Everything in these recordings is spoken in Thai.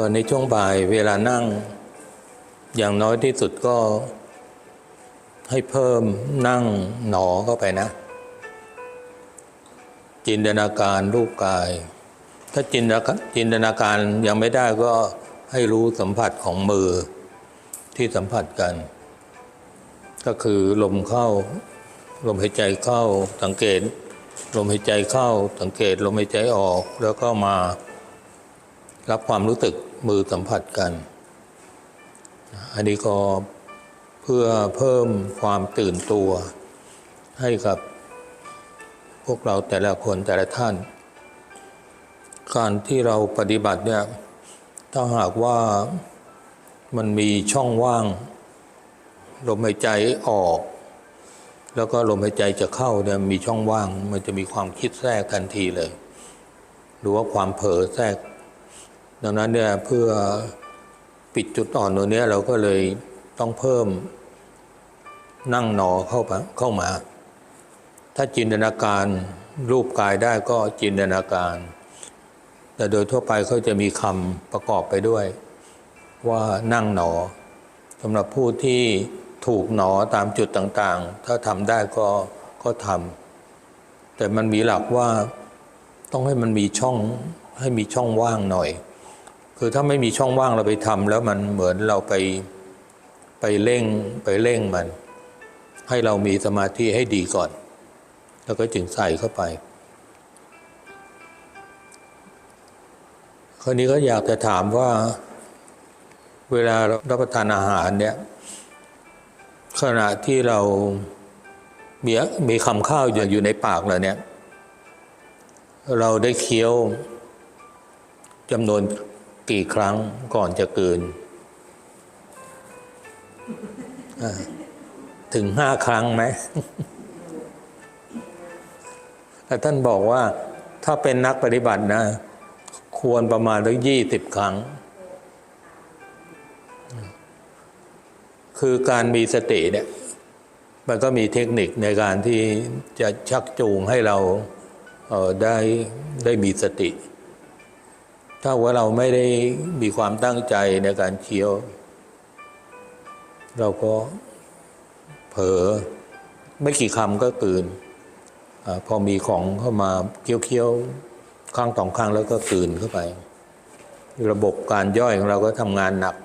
็ในช่วงบ่ายเวลานั่ง อย่างน้อยที่สุดก็ ให้เพิ่มนั่งหนอเข้าไปนะ จินตนาการรูปกาย ถ้าจินตนาจินตนาการยังไม่ได้ก็ให้รู้สัมผัสของมือที่สัมผัสกัน ก็คือลมเข้า ลมหายใจเข้าสังเกต ลมหายใจเข้าสังเกตลมหายใจออกแล้วก็มา รับความรู้สึกมือสัมผัสกัน อันนี้ก็เพื่อเพิ่มความตื่นตัวให้กับพวกเราแต่ละคนแต่ละท่าน การที่เราปฏิบัติเนี่ยถ้าหากว่ามันมีช่องว่าง ลมหายใจออก แล้วก็ลมหายใจจะเข้าเนี่ยมีช่องว่าง มันจะมีความคิดแทรกทันทีเลย หรือว่าความเผลอแทรก ดังนั้นเนี่ยเพื่อปิดจุดอ่อนตรงนี้เราก็เลยต้องเพิ่มนั่งหนอเข้าไปเข้ามา ถ้าจินตนาการรูปกายได้ก็จินตนาการ แต่โดยทั่วไปเขาจะมีคำประกอบไปด้วย ว่านั่งหนอสำหรับผู้ที่ถูกหนอตามจุดต่างๆ ถ้าทำได้ก็ก็ทำแต่มันมีหลักว่าต้องให้มันมีช่องให้มีช่องว่างหน่อย คือถ้าไม่มีช่องว่างเราไปทำแล้วมันเหมือนเราไปไปเร่งไปเร่งมัน ให้เรามีสมาธิให้ดีก่อน แล้วก็จึงใส่เข้าไปคราวนี้ก็อยากจะถามว่า เวลารับประทานอาหารเนี่ย ขณะที่เรามีมีคำข้าวอยู่อยู่ในปากเราเนี่ย เราได้เคี้ยวจำนวน กี่ครั้งก่อนจะเกลืนถึงห้าครั้งไหมแต่ท่านบอกว่าถ้าเป็นนักปฏิบัตินะ ควรประมาณตั้งยี่สิบครั้ง คือการมีสติเนี่ย มันก็มีเทคนิคในการที่จะชักจูงให้เราเออได้ได้มีสติ ถ้าว่าเราไม่ได้มีความตั้งใจในการเคี้ยว เราก็เผลอไม่กี่คำก็กลืนอพอมีของเข้ามาเคี้ยวๆครั้งสองครั้งแล้วก็กลืนเข้าไป ระบบการย่อยของเราก็ทำงานหนัก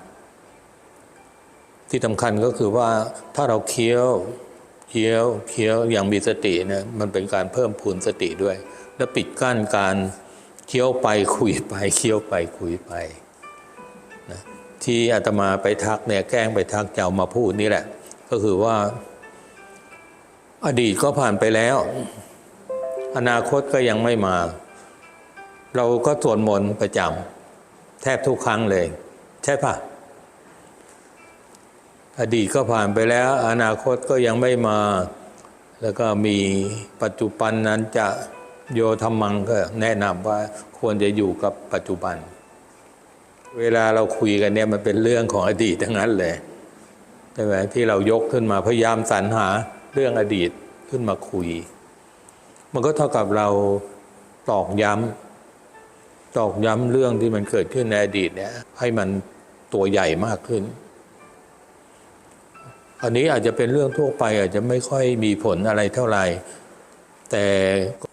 ที่สำคัญก็คือว่าถ้าเราเคี้ยวเคี้ยวเคี้ยวอย่างมีสติเนี่ยมันเป็นการเพิ่มพูนสติด้วย และปิดกั้นการ เคี้ยวไปคุยไปเคี้ยวไปคุยไปนะที่อาตมาไปทักเนี่ยแกล้งไปทักเจ้ามาพูดนี่แหละ ก็คือว่า อดีตก็ผ่านไปแล้ว อนาคตก็ยังไม่มา เราก็สวดมนต์ประจำแทบทุกครั้งเลย ใช่ปะอดีตก็ผ่านไปแล้ว อนาคตก็ยังไม่มา แล้วก็มีปัจจุบันนั้นจะ โยธรรมังก็แนะนำว่าควรจะอยู่กับปัจจุบัน เวลาเราคุยกันเนี่ยมันเป็นเรื่องของอดีตทั้งนั้นเลยใช่ไหมที่เรายกขึ้นมาพยายามสรรหาเรื่องอดีตขึ้นมาคุย มันก็เท่ากับเราตอกย้ำตอกย้ำเรื่องที่มันเกิดขึ้นในอดีตเนี่ยให้มันตัวใหญ่มากขึ้น อันนี้อาจจะเป็นเรื่องทั่วไปอาจจะไม่ค่อยมีผลอะไรเท่าไหร่ แต่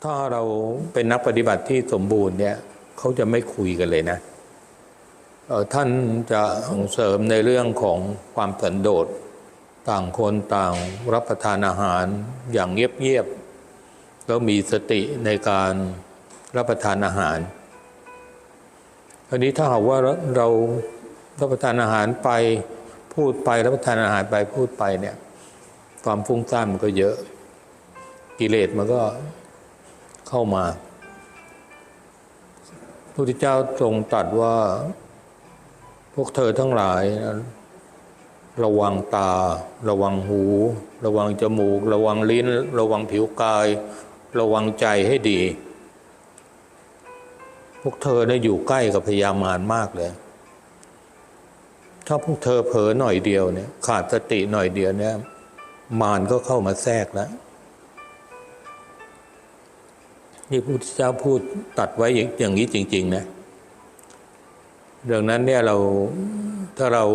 ถ้าเราเป็นนักปฏิบัติที่สมบูรณ์เนี่ยเขาจะไม่คุยกันเลยนะท่านจะส่งเสริมในเรื่องของความสันโดษต่างคนต่างรับประทานอาหารอย่างเงียบๆแล้วมีสติในการรับประทานอาหารอันนี้ถ้าหากว่าเรารับประทานอาหารไปพูดไปรับประทานอาหารไปพูดไปเนี่ยความฟุ้งซ่านมันก็เยอะ กิเลสมันก็เข้ามาพระพุทธเจ้าทรงตรัสว่าพวกเธอทั้งหลาย ระวังตา ระวังหู ระวังจมูก ระวังลิ้น ระวังผิวกาย ระวังใจให้ดี พวกเธอเนี่ยอยู่ใกล้กับพยามารมากเลย ถ้าพวกเธอเผลอหน่อยเดียวเนี่ย ขาดสติหน่อยเดียวเนี่ย มารก็เข้ามาแทรกแล้ว นี่พระพุทธเจ้าพูดตัดไว้อย่างนี้จริง ๆ นะดังนั้นเนี่ยเราถ้าเรา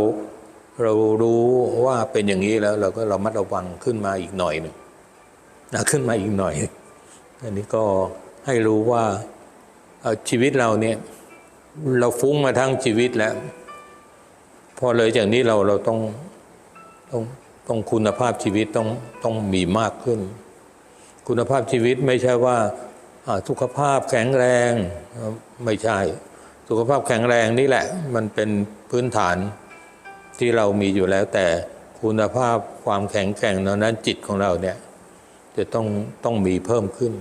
เรารู้ว่าเป็นอย่างนี้แล้ว เราก็เรามัดระวังขึ้นมาอีกหน่อยหนึ่งนะขึ้นมาอีกหน่อย อันนี้ก็ให้รู้ว่าชีวิตเราเนี่ย เราฟุ้งมาทั้งชีวิตแล้ว พอเลยจากนี้เราเราต้องต้องต้องคุณภาพชีวิตต้องต้องมีมากขึ้น คุณภาพชีวิตไม่ใช่ว่า สุขภาพแข็งแรงไม่ใช่ สุขภาพแข็งแรงนี่แหละ มันเป็นพื้นฐานที่เรามีอยู่แล้ว แต่คุณภาพความแข็งแกร่งนั้นจิตของเราเนี่ยจะต้องต้องมีเพิ่มขึ้น